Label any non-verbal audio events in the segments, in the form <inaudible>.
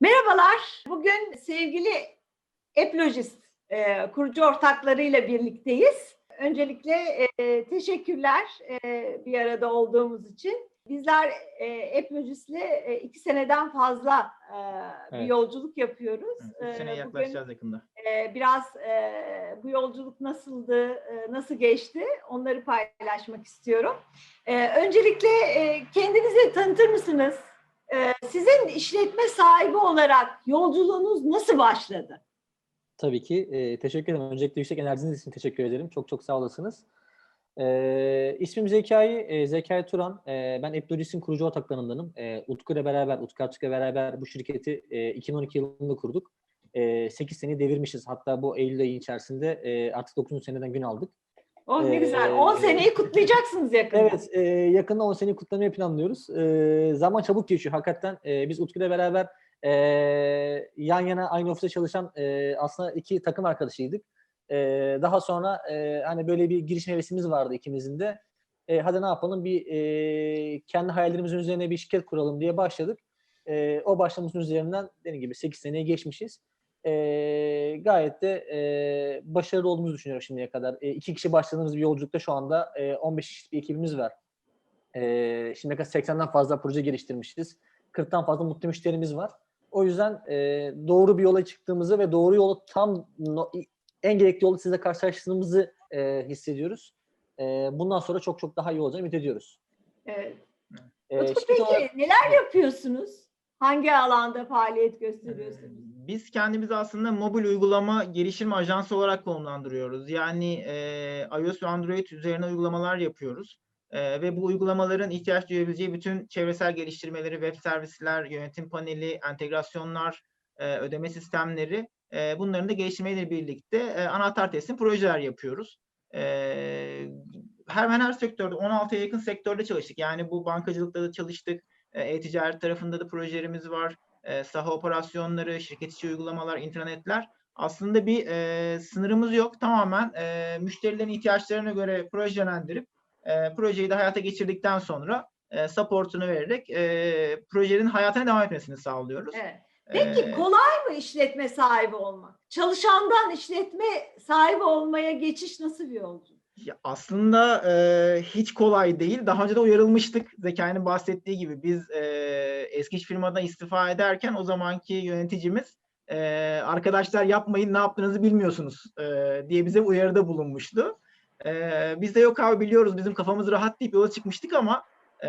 Merhabalar. Bugün sevgili Eplogist e, kurucu ortaklarıyla birlikteyiz. Öncelikle e, teşekkürler e, bir arada olduğumuz için. Bizler e, Eplogist'le e, iki seneden fazla e, bir Evet. yolculuk yapıyoruz. Evet, üç seneye E, yaklaşacağız yakında. e, biraz e, bu yolculuk nasıldı, e, nasıl geçti onları paylaşmak istiyorum. E, öncelikle e, kendinizi tanıtır mısınız? E, sizin işletme sahibi olarak yolculuğunuz nasıl başladı? Tabii ki. E, teşekkür ederim. Öncelikle yüksek enerjiniz için teşekkür ederim. Çok çok sağ olasınız. E, ismim Zekai, e, Zekai Turan. E, ben Eplogis'in kurucu ortaklarındanım. E, Utku ile beraber, Utku Arçık ile beraber bu şirketi e, 2012 yılında kurduk. E, 8 seneyi devirmişiz. Hatta bu Eylül ayı içerisinde e, artık 9. seneden gün aldık. Oh ne Ee, güzel. 10 seneyi kutlayacaksınız yakında. Evet, e, yakında 10 seneyi kutlamayı planlıyoruz. E, zaman çabuk geçiyor hakikaten. E, biz Utku ile beraber e, yan yana aynı ofiste çalışan e, aslında iki takım arkadaşıydık. E, daha sonra e, hani böyle bir girişim hevesimiz vardı ikimizin de. E, hadi ne yapalım bir e, kendi hayallerimizin üzerine bir şirket kuralım diye başladık. E, o başlamasının üzerinden dediğim gibi 8 seneye geçmişiz. E, gayet de e, başarılı olduğumuzu düşünüyorum şimdiye kadar. E, iki kişi başladığımız bir yolculukta şu anda e, 15 kişilik bir ekibimiz var. E, şimdiye kadar 80'den fazla proje geliştirmişiz. 40'tan fazla mutlu müşterimiz var. O yüzden e, doğru bir yola çıktığımızı ve doğru yolu tam no- en gerekli yolu sizle karşılaştığımızı e, hissediyoruz. E, bundan sonra çok çok daha iyi olacağını ümit ediyoruz. Evet. E, Utku şirket olarak- peki neler yapıyorsunuz? Hangi alanda faaliyet gösteriyorsunuz? Biz kendimizi aslında mobil uygulama geliştirme ajansı olarak konumlandırıyoruz. Yani e, iOS ve Android üzerine uygulamalar yapıyoruz. E, ve bu uygulamaların ihtiyaç duyabileceği bütün çevresel geliştirmeleri, web servisler, yönetim paneli, entegrasyonlar, e, ödeme sistemleri e, bunların da geliştirmeyle birlikte e, anahtar teslim projeler yapıyoruz. E, hemen her sektörde, 16'ya yakın sektörde çalıştık. Yani bu bankacılıkta da çalıştık, e-ticaret tarafında da projelerimiz var saha operasyonları, şirket içi uygulamalar, intranetler aslında bir e, sınırımız yok. Tamamen e, müşterilerin ihtiyaçlarına göre projelendirip e, projeyi de hayata geçirdikten sonra e, supportunu vererek e, projenin hayatına devam etmesini sağlıyoruz. Evet. Peki E, kolay mı işletme sahibi olmak? Çalışandan işletme sahibi olmaya geçiş nasıl bir yolculuk? Ya aslında e, hiç kolay değil. Daha önce de uyarılmıştık. Zekai'nin bahsettiği gibi biz e, eski iş firmadan istifa ederken o zamanki yöneticimiz e, arkadaşlar yapmayın ne yaptığınızı bilmiyorsunuz e, diye bize uyarıda bulunmuştu. E, biz de yok abi biliyoruz bizim kafamız rahat deyip yola çıkmıştık ama e,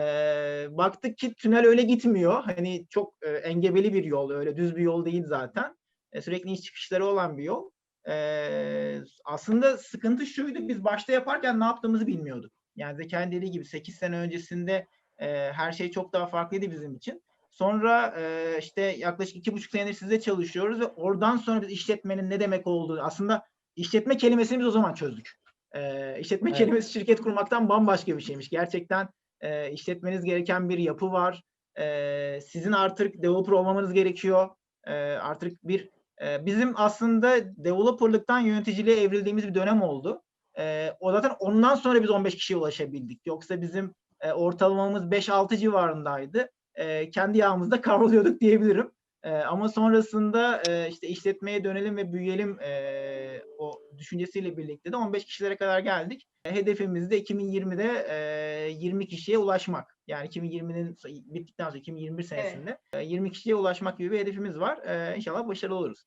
baktık ki tünel öyle gitmiyor. Hani çok e, engebeli bir yol öyle düz bir yol değil zaten. E, sürekli iş çıkışları olan bir yol. Ee, aslında sıkıntı şuydu, biz başta yaparken ne yaptığımızı bilmiyorduk. Yani Zekai'nin dediği gibi 8 sene öncesinde e, her şey çok daha farklıydı bizim için. Sonra e, işte yaklaşık iki buçuk senedir sizle çalışıyoruz ve oradan sonra biz işletmenin ne demek olduğunu, aslında işletme kelimesini biz o zaman çözdük. E, işletme Evet. kelimesi şirket kurmaktan bambaşka bir şeymiş. Gerçekten e, işletmeniz gereken bir yapı var. E, sizin artık developer olmamanız gerekiyor. E, artık bir ee, Bizim aslında developerlıktan yöneticiliğe evrildiğimiz bir dönem oldu. Ee, O zaten ondan sonra biz 15 kişiye ulaşabildik. Yoksa bizim e, ortalamamız 5-6 civarındaydı. Ee, Kendi yağımızda <laughs> kavruluyorduk diyebilirim. Ee, Ama sonrasında e, işte işletmeye dönelim ve büyüyelim e, o düşüncesiyle birlikte de 15 kişilere kadar geldik. E, Hedefimiz de 2020'de e, 20 kişiye ulaşmak. Yani 2020'nin bittikten sonra 2021 senesinde e, 20 kişiye ulaşmak gibi bir hedefimiz var. E, İnşallah başarılı oluruz.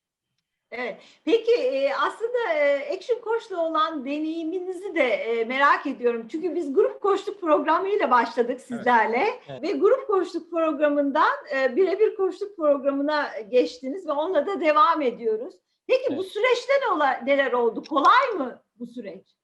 Evet. Peki e, aslında e, Action Coach'la olan deneyiminizi de e, merak ediyorum. Çünkü biz grup koçluk programıyla başladık sizlerle Evet. ve grup koçluk programından e, birebir koçluk programına geçtiniz ve onunla da devam ediyoruz. Peki bu Evet. süreçte ne neler oldu? Kolay mı bu süreç?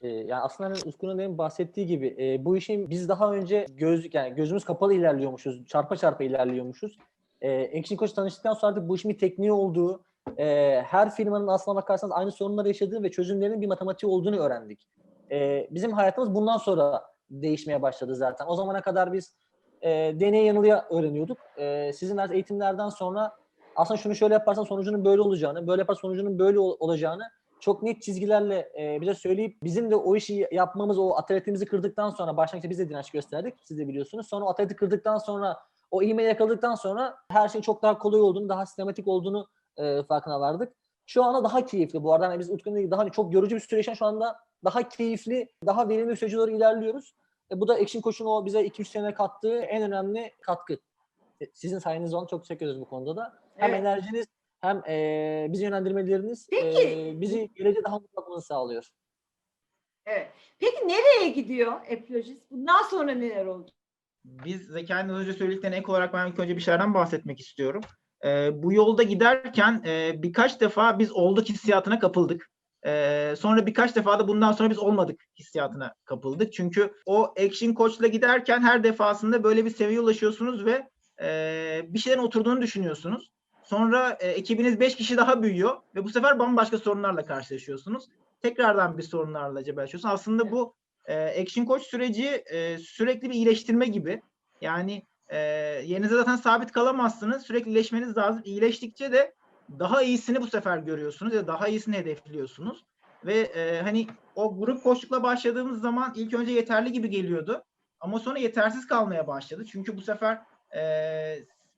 E, yani aslında hani demin bahsettiği gibi e, bu işin biz daha önce göz yani gözümüz kapalı ilerliyormuşuz, çarpa çarpa ilerliyormuşuz. E, Action Coach tanıştıktan sonra artık bu işin bir tekniği olduğu, e, her firmanın aslına bakarsanız aynı sorunları yaşadığı ve çözümlerinin bir matematiği olduğunu öğrendik. E, bizim hayatımız bundan sonra değişmeye başladı zaten. O zamana kadar biz e, deney yanılıya öğreniyorduk. E, sizin verdiğiniz eğitimlerden sonra aslında şunu şöyle yaparsan sonucunun böyle olacağını, böyle yaparsan sonucunun böyle ol- olacağını çok net çizgilerle e, bize söyleyip bizim de o işi yapmamız, o ataletimizi kırdıktan sonra başlangıçta biz de direnç gösterdik. Siz de biliyorsunuz. Sonra ataleti kırdıktan sonra o ivmeyi yakaladıktan sonra her şeyin çok daha kolay olduğunu, daha sistematik olduğunu e, farkına vardık. Şu anda daha keyifli bu arada. Hani biz Utku'nun dediği daha hani çok yorucu bir süreçten şu anda daha keyifli, daha verimli bir sürece doğru ilerliyoruz. E, bu da Action Coach'un o bize 2-3 sene kattığı en önemli katkı. E, Sizin sayenizde ona çok teşekkür ederiz bu konuda da. Hem Evet. enerjiniz hem e, bizi yönlendirmeleriniz Peki. e, bizi geleceğe daha mutlu sağlıyor. Evet. Peki nereye gidiyor Eplojist? Bundan sonra neler olacak? Biz Zekai Hoca söylediklerine ek olarak ben ilk önce bir şeylerden bahsetmek istiyorum. Ee, bu yolda giderken e, birkaç defa biz olduk hissiyatına kapıldık. Ee, sonra birkaç defa da bundan sonra biz olmadık hissiyatına kapıldık. Çünkü o action coach'la giderken her defasında böyle bir seviyeye ulaşıyorsunuz ve e, bir şeylerin oturduğunu düşünüyorsunuz. Sonra e, ekibiniz 5 kişi daha büyüyor ve bu sefer bambaşka sorunlarla karşılaşıyorsunuz. Tekrardan bir sorunlarla cebelleşiyorsunuz. Aslında bu e, action coach süreci e, sürekli bir iyileştirme gibi. Yani e, yerinize zaten sabit kalamazsınız. Sürekli iyileşmeniz lazım. İyileştikçe de daha iyisini bu sefer görüyorsunuz ya da daha iyisini hedefliyorsunuz. Ve e, hani o grup koçlukla başladığımız zaman ilk önce yeterli gibi geliyordu. Ama sonra yetersiz kalmaya başladı. Çünkü bu sefer e,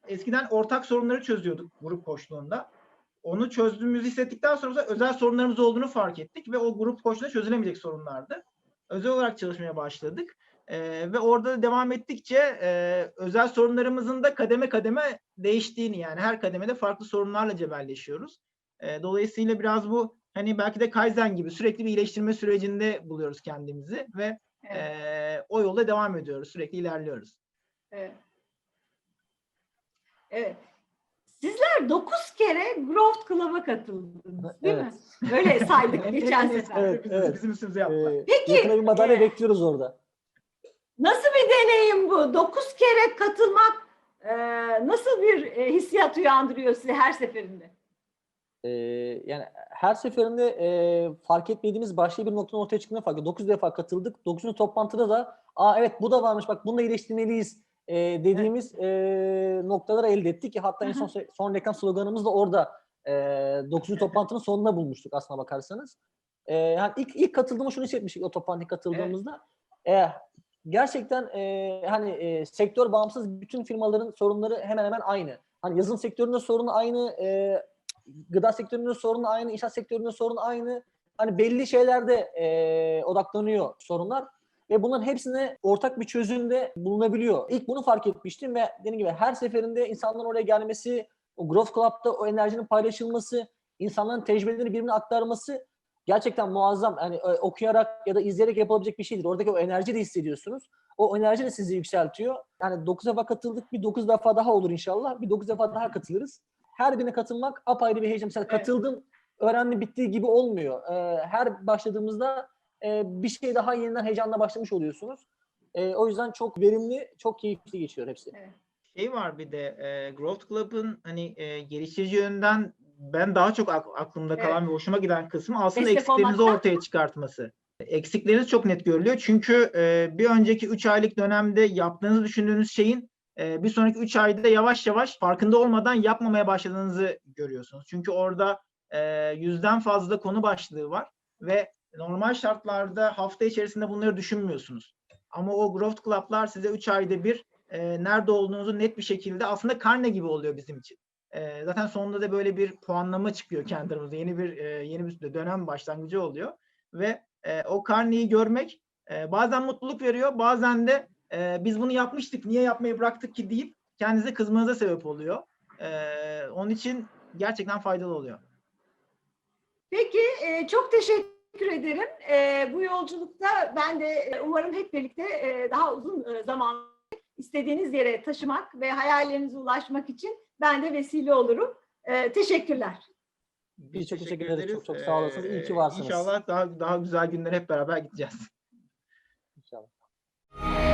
eskiden ortak sorunları çözüyorduk grup koçluğunda. Onu çözdüğümüzü hissettikten sonra özel sorunlarımız olduğunu fark ettik ve o grup koçluğunda çözülemeyecek sorunlardı. Özel olarak çalışmaya başladık. Ee, ve orada da devam ettikçe e, özel sorunlarımızın da kademe kademe değiştiğini yani her kademede farklı sorunlarla cebelleşiyoruz. Ee, dolayısıyla biraz bu hani belki de Kaizen gibi sürekli bir iyileştirme sürecinde buluyoruz kendimizi ve Evet. e, o yolda devam ediyoruz. Sürekli ilerliyoruz. Evet. Evet. Sizler 9 kere Growth Club'a katıldınız değil mi? Böyle saydık <laughs> geçen sefer. Evet, bizim, evet. bizim üstümüze yaptılar. E, Peki, yakında bir madalya e, bekliyoruz orada. Nasıl bir deneyim bu? 9 kere katılmak e, nasıl bir e, hissiyat uyandırıyor size her seferinde? Ee, yani her seferinde e, fark etmediğimiz başka bir noktanın ortaya çıktığını fark ettik. 9 defa katıldık. 9. toplantıda da aa evet bu da varmış bak bunu da iyileştirmeliyiz e, dediğimiz e, noktaları elde ettik hatta en son, son reklam sloganımız da orada e, 9. toplantının sonunda bulmuştuk aslına bakarsanız. E, yani ilk, ilk katıldığımda şunu hissetmiştik o toplantıya katıldığımızda. E, gerçekten e, hani e, sektör bağımsız bütün firmaların sorunları hemen hemen aynı. Hani yazılım sektöründe sorunu aynı, e, gıda sektöründe sorunu aynı, inşaat sektöründe sorun aynı. Hani belli şeylerde e, odaklanıyor sorunlar ve bunların hepsine ortak bir çözümde bulunabiliyor. İlk bunu fark etmiştim ve dediğim gibi her seferinde insanların oraya gelmesi, o Growth Club'da o enerjinin paylaşılması, insanların tecrübelerini birbirine aktarması gerçekten muazzam. Yani e, okuyarak ya da izleyerek yapılabilecek bir şeydir. Oradaki o enerji de hissediyorsunuz. O enerji de sizi yükseltiyor. Yani 9 defa katıldık. Bir 9 defa daha olur inşallah. Bir 9 defa daha katılırız. Her birine katılmak apayrı bir heyecan. Mesela Evet. katıldım, öğrendim bittiği gibi olmuyor. Ee, her başladığımızda e, bir şey daha yeniden heyecanla başlamış oluyorsunuz. E, o yüzden çok verimli, çok keyifli geçiyor hepsi. şey var bir de e, Growth Club'ın hani e, geliştirici yönden ben daha çok ak- aklımda kalan ve hoşuma giden kısmı aslında Destek eksiklerinizi olmaktan. ortaya çıkartması. Eksikleriniz çok net görülüyor. Çünkü e, bir önceki 3 aylık dönemde yaptığınızı düşündüğünüz şeyin e, bir sonraki 3 ayda yavaş yavaş farkında olmadan yapmamaya başladığınızı görüyorsunuz. Çünkü orada e, yüzden fazla konu başlığı var ve normal şartlarda hafta içerisinde bunları düşünmüyorsunuz. Ama o Growth Club'lar size 3 ayda bir e, nerede olduğunuzu net bir şekilde aslında karne gibi oluyor bizim için. E, zaten sonunda da böyle bir puanlama çıkıyor kendi aramızda. Yeni bir e, yeni bir dönem başlangıcı oluyor ve e, o karneyi görmek e, bazen mutluluk veriyor, bazen de e, biz bunu yapmıştık, niye yapmayı bıraktık ki deyip kendinize kızmanıza sebep oluyor. E, onun için gerçekten faydalı oluyor. Peki e, çok teşekkür ederim. E, bu yolculukta ben de umarım hep birlikte e, daha uzun e, zaman istediğiniz yere taşımak ve hayallerinize ulaşmak için ben de vesile olurum. E, teşekkürler. Biz çok teşekkür ederiz. Çok çok sağ olasınız. İyi ki varsınız. İnşallah daha daha güzel günler hep beraber gideceğiz. İnşallah.